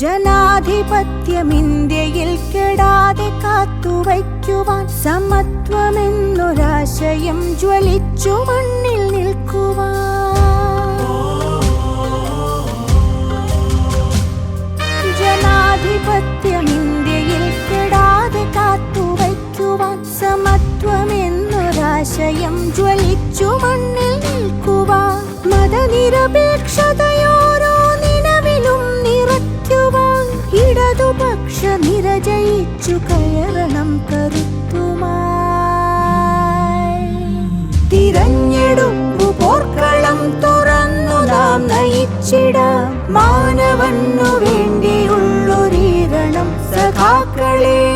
ജനാധിപത്യം ഇന്ത്യയിൽ കെടാതെ കാത്തുവയ്ക്കുവാൻ സമത്വമെന്നൊരാശയം ജ്വലിച്ചു മണ്ണിൽ നിൽക്കുവാൻ. കെടാതെ ജ്വലിച്ചു മണ്ണിൽ നിൽക്കുവാൻ. മതനിരപേക്ഷതയോരോ നിരജയിച്ചു കയറണം കരുത്തുമായി. തിരഞ്ഞെടുപ്പു പോർക്കളം തുറന്നു നാം നയിച്ചിടാം. മാനവന്നു വേണ്ടിയുള്ളൊരീരണം സഖാക്കളേ